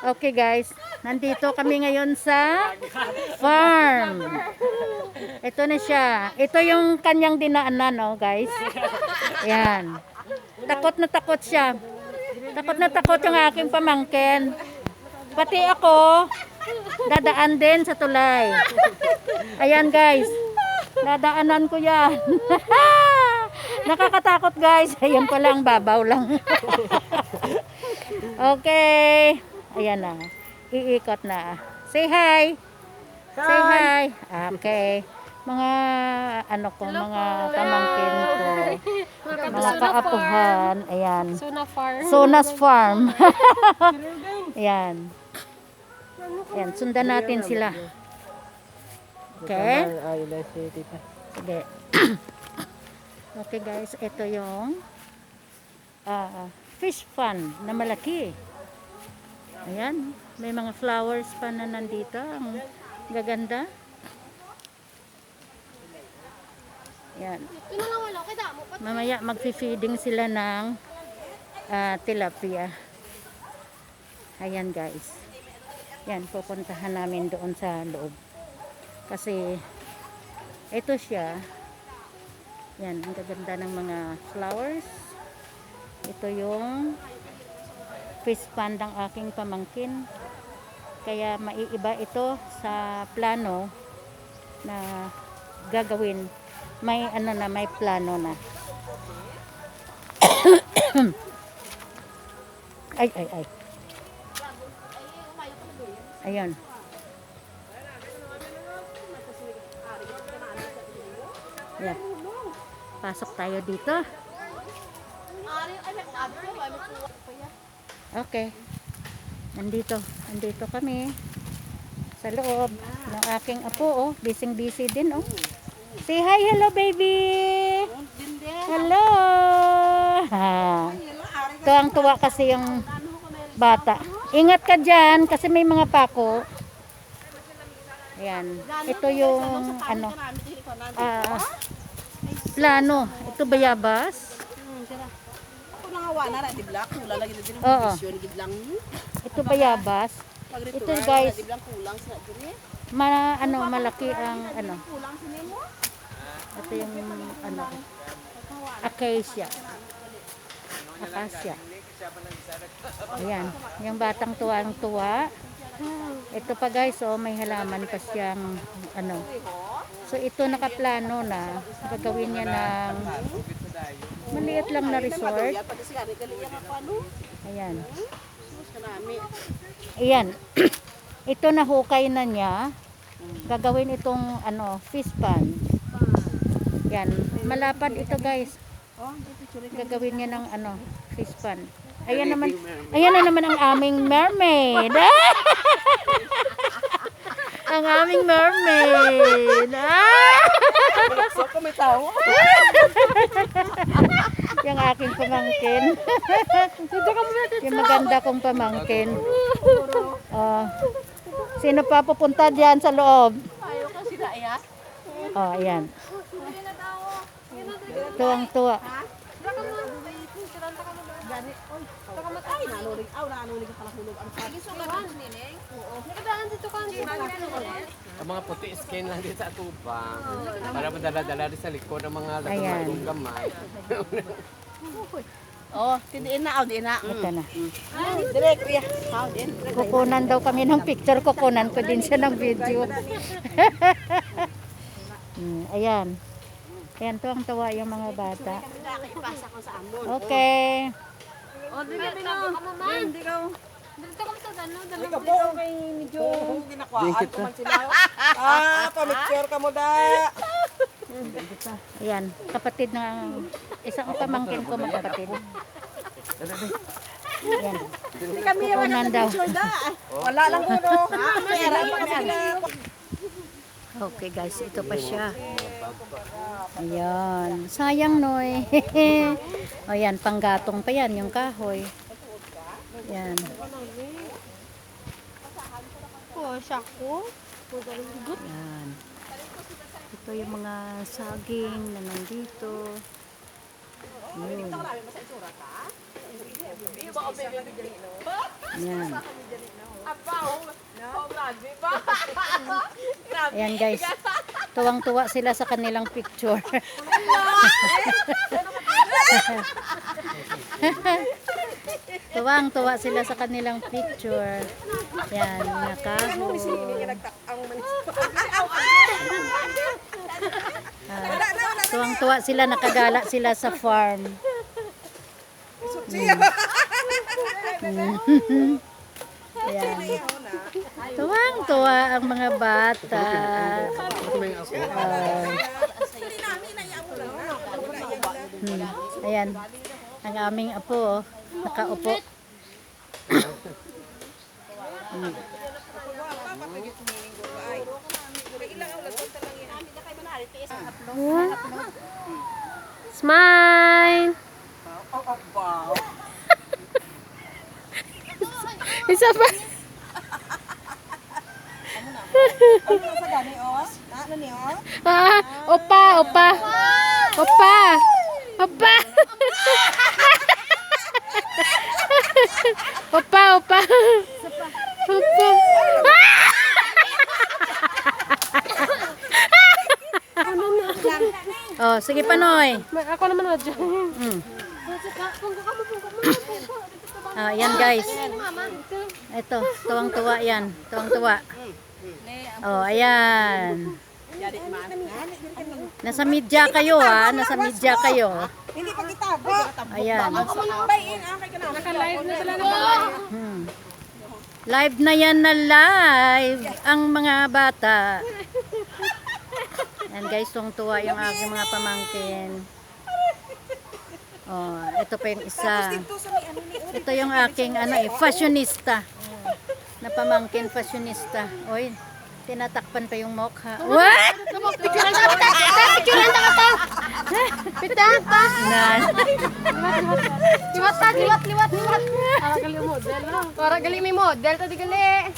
Okay guys, nandito kami ngayon sa farm. Ito na siya. Ito yung kanyang dinaanan, oh guys. Yan. Takot na takot siya. Takot na takot yung aking pamangkin. Pati ako, dadaan din sa tulay. Ayan guys, dadaanan ko yan. Nakakatakot guys. Ayan pala ang babaw lang. okay. Ayan na. Iikot na. Say hi. Say hi. Okay. Mga ano ko, mga pamangkin ko. Mga kaapuhan. Ayan. Suna Farm. Sonas Farm. Ayan. Ayan, sundan natin sila. Okay? Sige. okay guys, ito yung ah, fish pond na malaki. Ayan, may mga flowers pa na nandito. Ang gaganda. Ayan. Mamaya magfi-feeding sila ng ah, tilapia. Ayan guys. Yan, pupuntahan namin doon sa loob. Kasi ito siya. Yan, ang gaganda ng mga flowers. Ito yung fish pond ng aking pamangkin. Kaya maiiba ito sa plano na gagawin. May ano na, may plano na. ay, ay, ay. Ayan. Ayan. Pasok tayo dito. Okay. Nandito. Nandito kami. Sa loob ng aking apo, oh. Busy-busy din, oh. Say hi, hello, baby. Hello. Tuwang-tuwa kasi yung bata. Ingat ka dyan kasi may mga pako. Ayan. Ito yung ano. ah, plano. Ito bayabas. Nangawa na na, di black, kula lagi na din ang Oo. vision, di blang. Ito bayabas. Ito, guys. Di blang kulang sa diri. Ma, ano, malaki ang ano. Kulang sa nimo. Ito yung ano. Acacia. Acacia. Ayan. Yung batang tuwang-tuwa. Ito pa guys, oh, may halaman pa siyang ano. So ito nakaplano na. Gagawin niya ng maliit lang na resort. Ayan. Ayan. ito na hukay na niya. Gagawin itong ano, fish pond. Yan. Malapad ito guys. Gagawin niya ng ano, fish pond. Ayan naman, ayan na naman ang aming mermaid. ang aming mermaid. Ah! Ko may. aking pamangkin. yung maganda kong pamangkin. Oh. Sino pa pupunta diyan sa loob? Ayo ka sila ya. Oh, ayan. Tuwang-tuwa. Ang dito mga puti skin lang din sa tubang. Para madala-dala rin sa likod ng mga gamay. Oh, tindiin na, aw, di na. Ito na. Direk, kuya. Aw, din. Kukunan daw kami ng picture. Kukunan ko din siya ng video. Hmm, ayan. Ayan, tuwang-tuwa yung mga bata. Ko. Okay. Oh, di ka Tama ka mo man. Hindi ka. Dito ka mo sa gano'n. Dali Ka po kay medyo ko sila. Ah, pamicture ka mo da. Ayan, kapatid ng isang pamangkin ko magkapatid. Ayan. Hindi kami Kukunan daw. da. Wala lang no. Pa sila. Okay guys, ito pa siya. Ayan. Sayang noy. Ayan, panggatong pa yan, yung kahoy. Ayan. ko. Siya ko. Ayan. Ito yung mga saging na nandito. Yun. Ayan. Ayan guys. Tuwang-tuwa sila sa kanilang picture. Tuwang-tuwa sila sa kanilang picture. Yan, nakaho. Ah, tuwang-tuwa sila, nakagala sila sa farm. Ayan. Tuwang-tuwa ang mga bata. Hmm. Ayan. Ang aming apo, nakaupo. Hmm. Smile! Isa pa. Gani, oh. Ano oh? Ah, opa, opa. Opa. Opa. opa, opa. Opa. Oh, sige Panoy. Ako naman na dyan. Hmm. Ah, yan guys. Ito, tuwang-tuwa yan. Tuwang-tuwa. Oh, ayan. Nasa media kayo ha. Nasa media kayo. Hindi pa kita. Ayan. Ah, ka na. Naka-live na sila naman. Hmm. Live na yan na live ang mga bata. Yan guys, tuwang-tuwa yung aking mga pamangkin. Oh, ito pa yung isa. Ito ano oh. Yung aking ano eh, fashionista. Na pamangkin fashionista. Oy, tinatakpan pa yung mukha. What? Picturean ka ta. Picturean ka ta. Pita ta. Nan. Liwat ta, liwat, liwat, liwat. Para gali model. Para gali may model ta di gali.